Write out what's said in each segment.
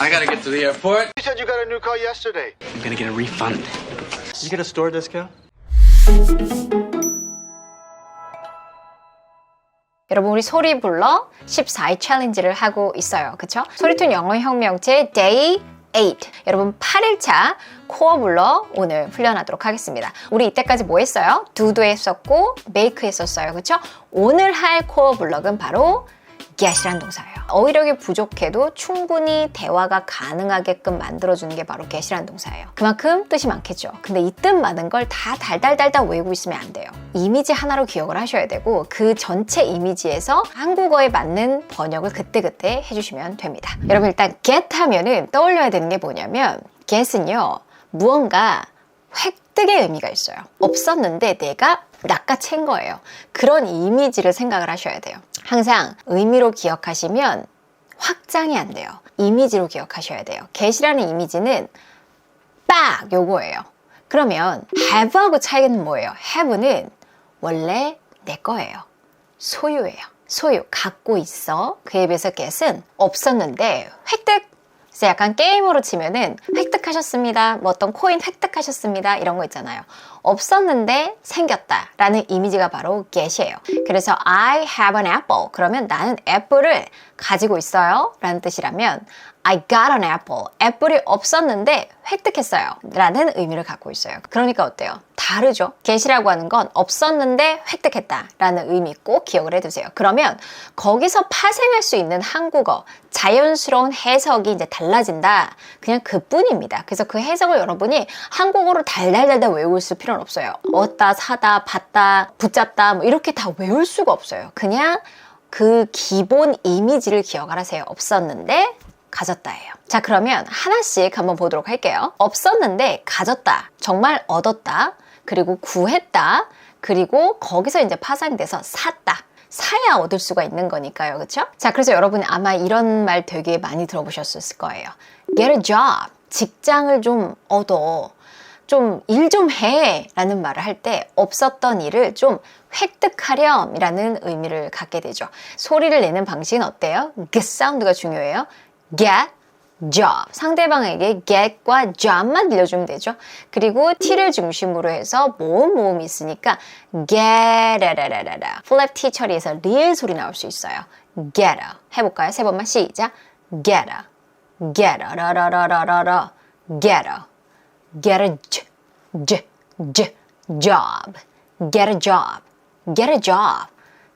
I gotta get to the airport. You said you got a new car yesterday. I'm gonna get a refund. Did you get a store discount? 여러분 우리 소리 불러 14일 챌린지를 하고 있어요. 그쵸? 소리톤 영어 혁명체 Day 8 여러분 8일차 코어 불러 오늘 훈련하도록 하겠습니다. 우리 이때까지 뭐 했어요? 두도 했었고 메이크 했었어요. 그쵸? 오늘 할 코어 블럭은 바로 get이란 동사예요. 어휘력이 부족해도 충분히 대화가 가능하게끔 만들어주는 게 바로 get이란 동사예요. 그만큼 뜻이 많겠죠. 근데 이 뜻 많은 걸 다 달달달달 외우고 있으면 안 돼요. 이미지 하나로 기억을 하셔야 되고 그 전체 이미지에서 한국어에 맞는 번역을 그때그때 해주시면 됩니다. 여러분 일단 get 하면은 떠올려야 되는 게 뭐냐면 get은요 무언가 획득의 의미가 있어요. 없었는데 내가 낚아챈 거예요. 그런 이미지를 생각을 하셔야 돼요. 항상 의미로 기억하시면 확장이 안 돼요. 이미지로 기억하셔야 돼요. get이라는 이미지는 딱 요거예요. 그러면 have하고 차이는 뭐예요? have는 원래 내 거예요. 소유예요. 소유, 갖고 있어. 그에 비해서 get은 없었는데 획득 그래서 약간 게임으로 치면은 획득하셨습니다. 뭐 어떤 코인 획득하셨습니다. 이런 거 있잖아요. 없었는데 생겼다 라는 이미지가 바로 get이에요. 그래서 I have an apple. 그러면 나는 애플을 가지고 있어요. 라는 뜻이라면 I got an apple. 애플이 없었는데 획득했어요. 라는 의미를 갖고 있어요. 그러니까 어때요? 다르죠? get이라고 하는 건 없었는데 획득했다 라는 의미 꼭 기억을 해두세요. 그러면 거기서 파생할 수 있는 한국어, 자연스러운 해석이 이제 달라진다. 그냥 그 뿐입니다. 그래서 그 해석을 여러분이 한국어로 달달달달 외울 수 필요는 없어요. 얻다, 사다, 받다, 붙잡다, 뭐 이렇게 다 외울 수가 없어요. 그냥 그 기본 이미지를 기억을 하세요. 없었는데 가졌다예요. 자, 그러면 하나씩 한번 보도록 할게요. 없었는데 가졌다. 정말 얻었다. 그리고 구했다. 그리고 거기서 이제 파생돼서 샀다. 사야 얻을 수가 있는 거니까요. 그렇죠? 자, 그래서 여러분 아마 이런 말 되게 많이 들어보셨을 거예요. Get a job. 직장을 좀 얻어. 좀 일 좀 해. 라는 말을 할 때 없었던 일을 좀 획득하렴 이라는 의미를 갖게 되죠. 소리를 내는 방식은 어때요? g 사운드가 중요해요. Get job. 상대방에게 get과 job만 들려주면 되죠. 그리고 t를 중심으로 해서 모음 모음이 있으니까 get라라라라. 플랩 t 처리해서 리을 소리 나올 수 있어요. get 해볼까요? 세 번만 시작. get get 라라라라라라 get get a j, j, j, job get a job get a job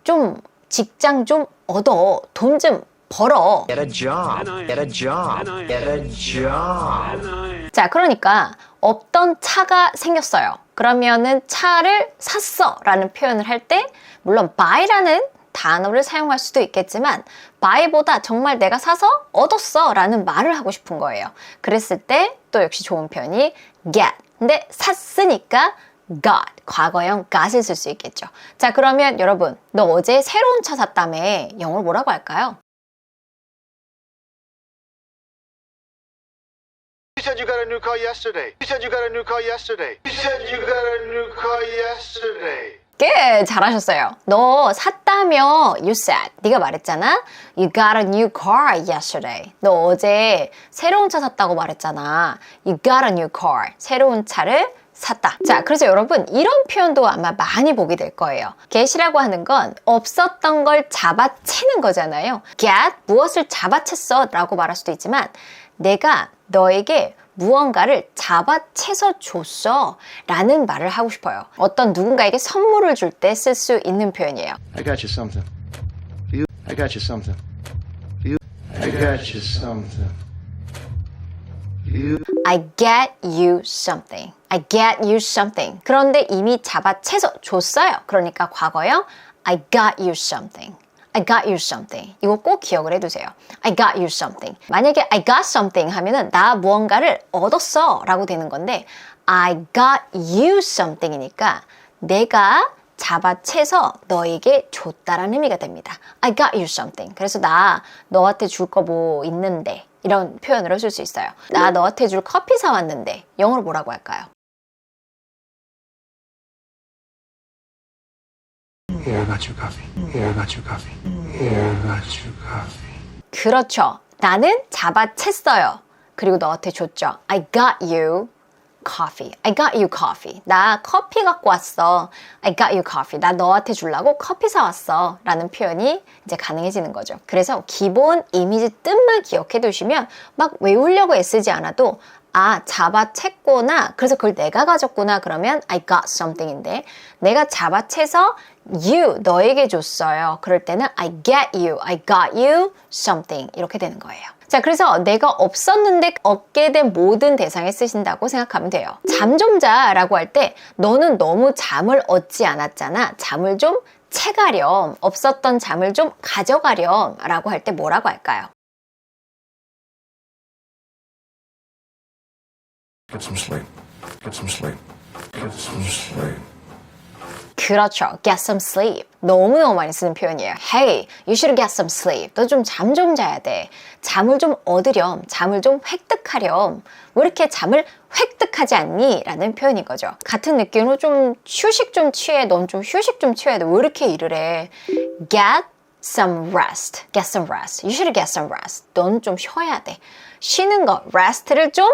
좀 직장 좀 얻어 돈 좀 벌어 Get a job. Get a job. Get a job. 자 그러니까 없던 차가 생겼어요 그러면은 차를 샀어 라는 표현을 할 때 물론 buy라는 단어를 사용할 수도 있겠지만 buy보다 정말 내가 사서 얻었어 라는 말을 하고 싶은 거예요 그랬을 때 또 역시 좋은 표현이 get 근데 샀으니까 got 과거형 got을 쓸 수 있겠죠 자 그러면 여러분 너 어제 새로운 차 샀다며 영어로 뭐라고 할까요? You said you got a new car yesterday. You said you got a new car yesterday. You said you got a new car yesterday. 꽤 잘하셨어요. 너 샀다며 you said. 네가 말했잖아. You got a new car yesterday. 너 어제 새로운 차 샀다고 말했잖아. You got a new car. 새로운 차를 샀다. 자, 그래서 여러분 이런 표현도 아마 많이 보게 될 거예요. get이라고 하는 건 없었던 걸 잡아채는 거잖아요. get 무엇을 잡아챘어 라고 말할 수도 있지만 내가 너에게 무언가를 잡아채서 줬어 라는 말을 하고 싶어요. 어떤 누군가에게 선물을 줄 때 쓸 수 있는 표현이에요. I got you something. You, I got you something. You, I got you something. You, I get you something. I get you something. 그런데 이미 잡아채서 줬어요. 그러니까 과거형 I got you something. I got you something. 이거 꼭 기억을 해두세요. I got you something. 만약에 I got something 하면은 나 무언가를 얻었어 라고 되는 건데 I got you something이니까 내가 잡아채서 너에게 줬다라는 의미가 됩니다. I got you something. 그래서 나 너한테 줄 거 뭐 있는데 이런 표현으로 쓸 수 있어요. 나 너한테 줄 커피 사왔는데 영어로 뭐라고 할까요? 그렇죠. 나는 잡아챘어요. 그리고 너한테 줬죠. I got you coffee. I got you coffee. 나 커피 갖고 왔어. I got you coffee. 나 너한테 주려고 커피 사왔어. 라는 표현이 이제 가능해지는 거죠. 그래서 기본 이미지 뜻만 기억해 두시면 막 외우려고 애쓰지 않아도 아, 잡아챘구나. 그래서 그걸 내가 가졌구나. 그러면 I got something인데 내가 잡아채서 you, 너에게 줬어요. 그럴 때는 I get you, I got you something. 이렇게 되는 거예요. 자, 그래서 내가 없었는데 얻게 된 모든 대상에 쓰신다고 생각하면 돼요. 잠 좀 자라고 할 때 너는 너무 잠을 얻지 않았잖아. 잠을 좀 채가렴, 없었던 잠을 좀 가져가렴 라고 할 때 뭐라고 할까요? Get some sleep. Get some sleep. Get some sleep. 그렇죠. get some sleep. 너무너무 많이 쓰는 표현이에요. Hey, you should get some sleep. 너 좀잠좀 자야 돼. 잠을 좀 얻으렴. 잠을 좀 획득하렴. 왜 이렇게 잠을 획득하지 않니? 라는 표현인 거죠. 같은 느낌으로 좀 휴식 좀 취해. 넌 좀 휴식 좀 취해야 돼. 왜 이렇게 일을 해? get some rest. get some rest. You should get some rest. 넌 좀 쉬어야 돼. 쉬는 거, rest를 좀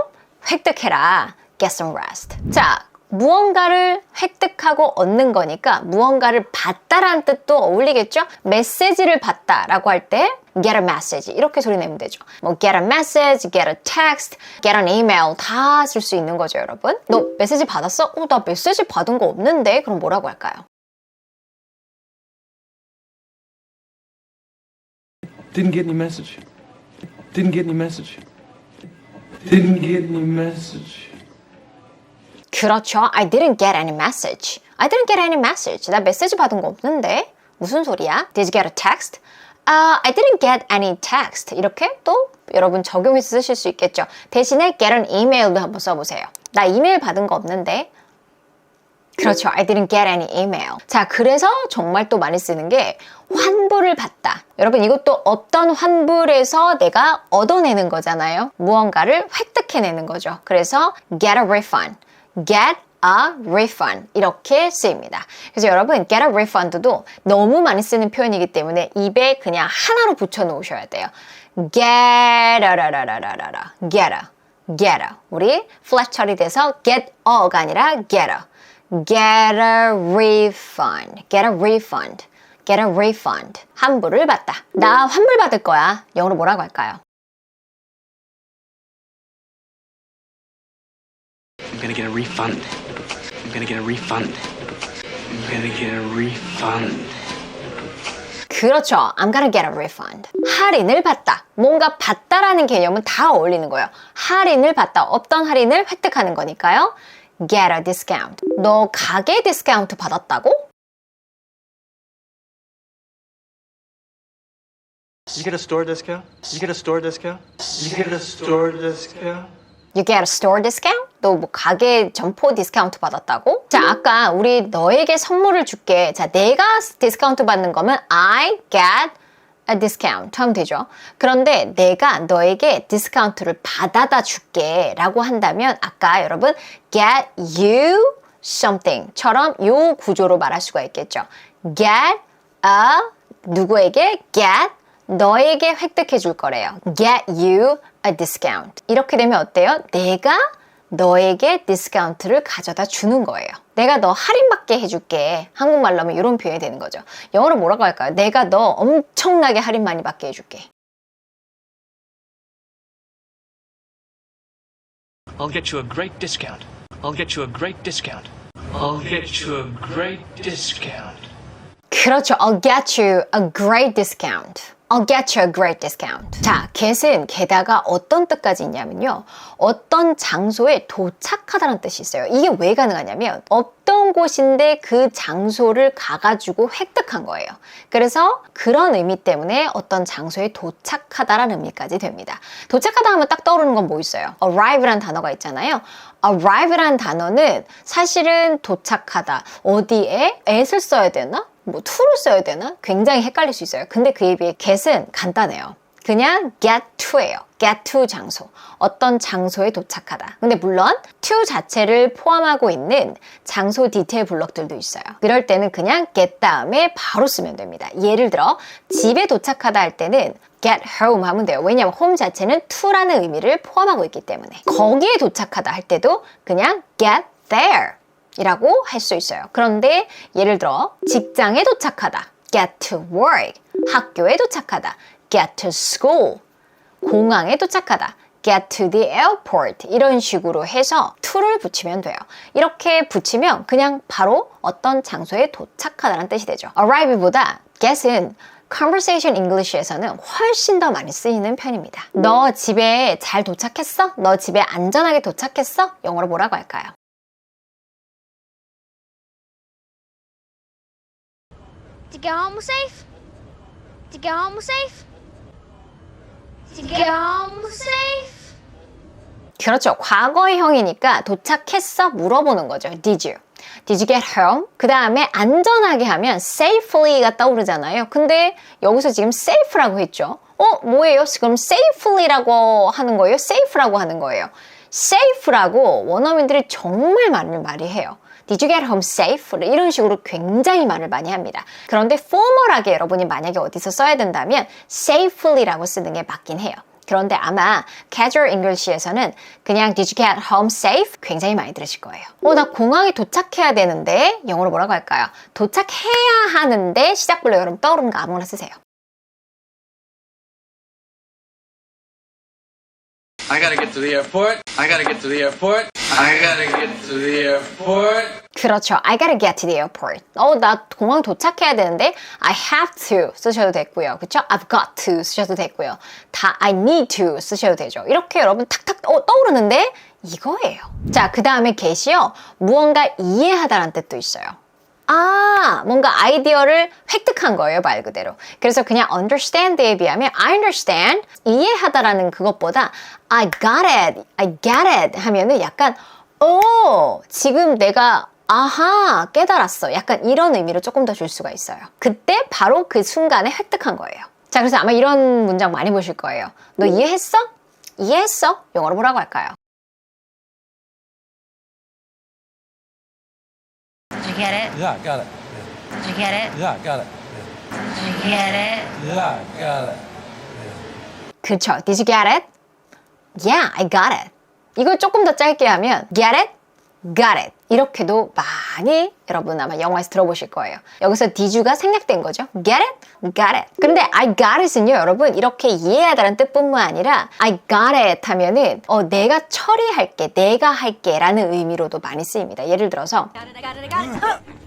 획득해라. get some rest. 자, 무언가를 획득하고 얻는 거니까 무언가를 받다라는 뜻도 어울리겠죠? 메시지를 받다라고 할 때 get a message 이렇게 소리 내면 되죠. 뭐 get a message, get a text, get an email 다 쓸 수 있는 거죠, 여러분. 너 메시지 받았어? 어, 나 메시지 받은 거 없는데? 그럼 뭐라고 할까요? Didn't get any message. Didn't get any message. Didn't get any message. 그렇죠. I didn't get any message. I didn't get any message. 나 메시지 받은 거 없는데? 무슨 소리야? Did you get a text? Uh, I didn't get any text. 이렇게 또 여러분 적용해서 쓰실 수 있겠죠. 대신에 get an email도 한번 써보세요. 나 이메일 받은 거 없는데? 그렇죠. I didn't get any email. 자, 그래서 정말 또 많이 쓰는 게 환불을 받다. 여러분, 이것도 어떤 환불에서 내가 얻어내는 거잖아요. 무언가를 획득해내는 거죠. 그래서 get a refund. get a refund. 이렇게 쓰입니다. 그래서 여러분, get a refund도 너무 많이 쓰는 표현이기 때문에 입에 그냥 하나로 붙여 놓으셔야 돼요. get a, 라라라라라. get a, get a. 우리 flat 처리돼서 get a가 아니라 get a. get a refund, get a refund, get a refund. 환불을 받다. 나 환불 받을 거야. 영어로 뭐라고 할까요? I'm gonna get a refund. I'm gonna get a refund. I'm gonna get a refund. 그렇죠. I'm gonna get a refund. 할인을 받다. 뭔가 받다라는 개념은 다 어울리는 거예요. 할인을 받다. 어떤 할인을 획득하는 거니까요. Get a discount. 너 가게 디스카운트 받았다고? You get a store discount? You get a store discount? You get a store discount. You get a store discount? 너 뭐 가게 점포 디스카운트 받았다고? 자, 아까 우리 너에게 선물을 줄게. 자, 내가 디스카운트 받는 거면 I get a discount 하면 되죠. 그런데 내가 너에게 디스카운트를 받아다 줄게 라고 한다면 아까 여러분 get you something처럼 요 구조로 말할 수가 있겠죠. get a 누구에게 get 너에게 획득해 줄 거래요. Get you a discount. 이렇게 되면 어때요? 내가 너에게 디스카운트를 가져다 주는 거예요. 내가 너 할인받게 해줄게. 한국말로 하면 이런 표현이 되는 거죠. 영어로 뭐라고 할까요? 내가 너 엄청나게 할인 많이 받게 해줄게. I'll get you a great discount. I'll get you a great discount. I'll get you a great discount. 그렇죠. I'll get you a great discount. I'll get you a great discount. 자, get은 게다가 어떤 뜻까지 있냐면요. 어떤 장소에 도착하다는 뜻이 있어요. 이게 왜 가능하냐면 없던 곳인데 그 장소를 가가지고 획득한 거예요. 그래서 그런 의미 때문에 어떤 장소에 도착하다라는 의미까지 됩니다. 도착하다 하면 딱 떠오르는 건 뭐 있어요? arrive라는 단어가 있잖아요. arrive라는 단어는 사실은 도착하다. 어디에? at을 써야 되나? 뭐 to를 써야 되나? 굉장히 헷갈릴 수 있어요. 근데 그에 비해 get은 간단해요. 그냥 get to예요. get to 장소. 어떤 장소에 도착하다. 근데 물론 to 자체를 포함하고 있는 장소 디테일 블럭들도 있어요. 그럴 때는 그냥 get 다음에 바로 쓰면 됩니다. 예를 들어 집에 도착하다 할 때는 get home 하면 돼요. 왜냐면 home 자체는 to라는 의미를 포함하고 있기 때문에. 거기에 도착하다 할 때도 그냥 get there 이라고 할 수 있어요. 그런데 예를 들어 직장에 도착하다 get to work 학교에 도착하다 get to school 공항에 도착하다 get to the airport 이런 식으로 해서 to를 붙이면 돼요. 이렇게 붙이면 그냥 바로 어떤 장소에 도착하다는 뜻이 되죠. arrive보다 get은 conversation English에서는 훨씬 더 많이 쓰이는 편입니다. 너 집에 잘 도착했어? 너 집에 안전하게 도착했어? 영어로 뭐라고 할까요? To get home safe? To get home safe? To get home safe? 그렇죠. 과거형이니까 도착했어? 물어보는 거죠. Did you? Did you get home? 그 다음에 안전하게 하면 safely가 떠오르잖아요. 근데 여기서 지금 safe라고 했죠. 어, 뭐예요? 지금 safely라고 하는 거예요? safe라고 하는 거예요. Safe라고 원어민들이 정말 많은 말이 해요. Did you get home safe? 이런 식으로 굉장히 말을 많이 합니다. 그런데 formal하게 여러분이 만약에 어디서 써야 된다면 safely라고 쓰는 게 맞긴 해요. 그런데 아마 casual English에서는 그냥 Did you get home safe? 굉장히 많이 들으실 거예요. 어, 나 공항에 도착해야 되는데 영어로 뭐라고 할까요? 도착해야 하는데 시작불로 여러분 떠오르는 거 아무거나 쓰세요. I gotta get to the airport. I gotta get to the airport. I gotta get to the airport. 그렇죠. I gotta get to the airport. 어, 나 공항 도착해야 되는데 I have to 쓰셔도 됐고요. 그쵸? I've got to 쓰셔도 됐고요. 다 I need to 쓰셔도 되죠. 이렇게 여러분 탁탁 어, 떠오르는데 이거예요. 자, 그 다음에 get이요. 무언가 이해하다라는 뜻도 있어요. 아, 뭔가 아이디어를 획득한 거예요, 말 그대로. 그래서 그냥 understand에 비하면 I understand, 이해하다라는 그것보다 I got it, I get it 하면은 약간 오, 지금 내가 아하, 깨달았어. 약간 이런 의미로 조금 더 줄 수가 있어요. 그때 바로 그 순간에 획득한 거예요. 자, 그래서 아마 이런 문장 많이 보실 거예요. 너 이해했어? 이해했어? 영어로 뭐라고 할까요? Did you get it? Yeah, I got it. Did you get it? Yeah, I got it. Did you get it? Yeah, I got it. 그쵸. Did you get it? Yeah, I got it. 이걸 조금 더 짧게 하면 get it? Got it. 이렇게도 많이 여러분 아마 영화에서 들어보실 거예요. 여기서 did you가 생략된 거죠. get it? got it. 근데 I got it은요, 여러분 이렇게 이해하다는 뜻뿐만 아니라 I got it 하면은 어, 내가 처리할게, 내가 할게 라는 의미로도 많이 쓰입니다. 예를 들어서 I got it, I got it, I got it.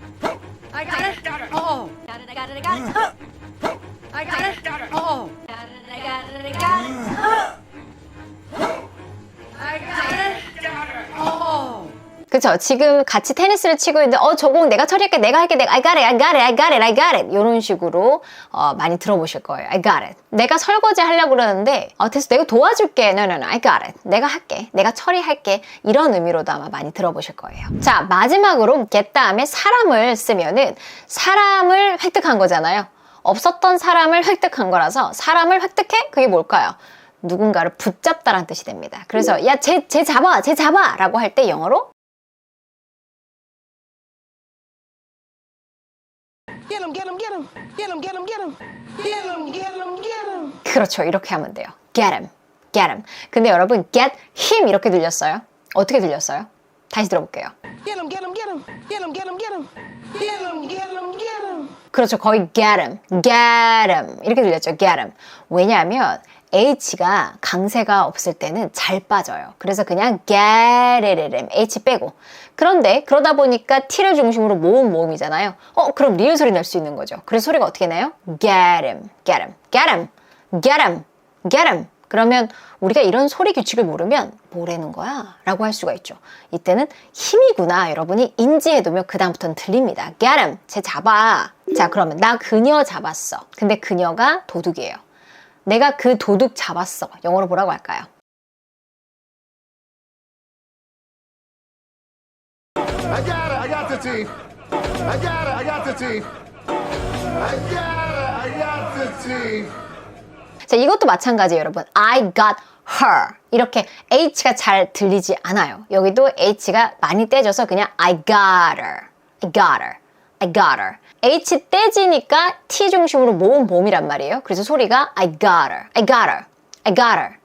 I got it. Oh. Got it, I got it, I got it. I got it. Oh. Got it, I got it, I got it. I got it. Oh. 그쵸. 지금 같이 테니스를 치고 있는데, 어, 저 공 내가 처리할게, 내가 할게, 내가, I got it, I got it, I got it, I got it. 이런 식으로, 어, 많이 들어보실 거예요. I got it. 내가 설거지 하려고 그러는데, 어, 됐어. 내가 도와줄게. No, no, no. I got it. 내가 할게. 내가 처리할게. 이런 의미로도 아마 많이 들어보실 거예요. 자, 마지막으로 get 다음에 사람을 쓰면은, 사람을 획득한 거잖아요. 없었던 사람을 획득한 거라서, 사람을 획득해? 그게 뭘까요? 누군가를 붙잡다라는 뜻이 됩니다. 그래서, 야, 쟤, 쟤 잡아! 쟤 잡아! 라고 할 때 영어로 Get him, get him, get him. Get him, get him, get him. Get him, get him, get him. 그렇죠. 이렇게 하면 돼요. Get him. Get him. 근데 여러분, get him 이렇게 들렸어요? 어떻게 들렸어요? 다시 들어볼게요. Get him, get him, get him. Get him, get him, get him. Get him, get him, get him. 그렇죠. 거의 get him. Get him. 이렇게 들렸죠. Get him. 왜냐하면 H가 강세가 없을 때는 잘 빠져요. 그래서 그냥 him. H 빼고. 그런데 그러다 보니까 T를 중심으로 모음 모음이잖아요. 어, 그럼 리을 소리 낼 수 있는 거죠. 그래서 소리가 어떻게 나요? Him, get him, get him. 그러면 우리가 이런 소리 규칙을 모르면 뭐라는 거야? 라고 할 수가 있죠. 이때는 힘이구나. 여러분이 인지해두면 그다음부터는 들립니다. Get him. 쟤 잡아. 자, 그러면 나 그녀 잡았어. 근데 그녀가 도둑이에요. 내가 그 도둑 잡았어. 영어로 뭐라고 할까요? I got it. I got the team. I got it. I got the team. I got it. I got the team. 자, 이것도 마찬가지예요, 여러분. I got her. 이렇게 H가 잘 들리지 않아요. 여기도 H가 많이 떼져서 그냥 I got her. I got her. I got her. H 떼지니까 T 중심으로 모은 몸이란 말이에요. 그래서 소리가 I got her, I got her, I got her.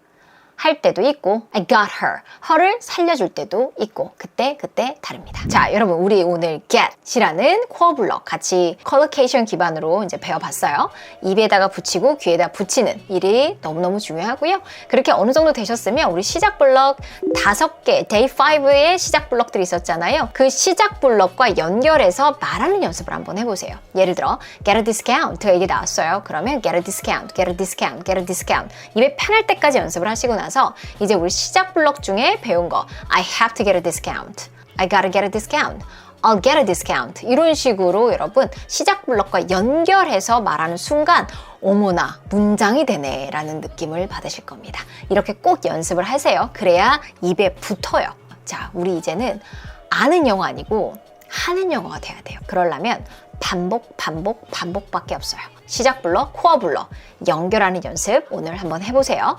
할 때도 있고 I got her, her를 살려줄 때도 있고 그때 그때 다릅니다. 자 여러분 우리 오늘 get이라는 코어 블럭 같이 컬러케이션 기반으로 이제 배워봤어요. 입에다가 붙이고 귀에다 붙이는 일이 너무너무 중요하고요. 그렇게 어느 정도 되셨으면 우리 시작 블럭 다섯 개 데이 5의 시작 블럭들이 있었잖아요. 그 시작 블럭과 연결해서 말하는 연습을 한번 해보세요. 예를 들어 get a discount 얘기 나왔어요. 그러면 get a discount, get a discount, get a discount 입에 편할 때까지 연습을 하시고 나서 이제 우리 시작 블럭 중에 배운 거 I have to get a discount, I gotta get a discount, I'll get a discount 이런 식으로 여러분 시작 블럭과 연결해서 말하는 순간 어머나 문장이 되네 라는 느낌을 받으실 겁니다. 이렇게 꼭 연습을 하세요. 그래야 입에 붙어요. 자, 우리 이제는 아는 영어 아니고 하는 영어가 돼야 돼요. 그러려면 반복, 반복, 반복밖에 없어요. 시작 블럭, 코어 블럭 연결하는 연습 오늘 한번 해보세요.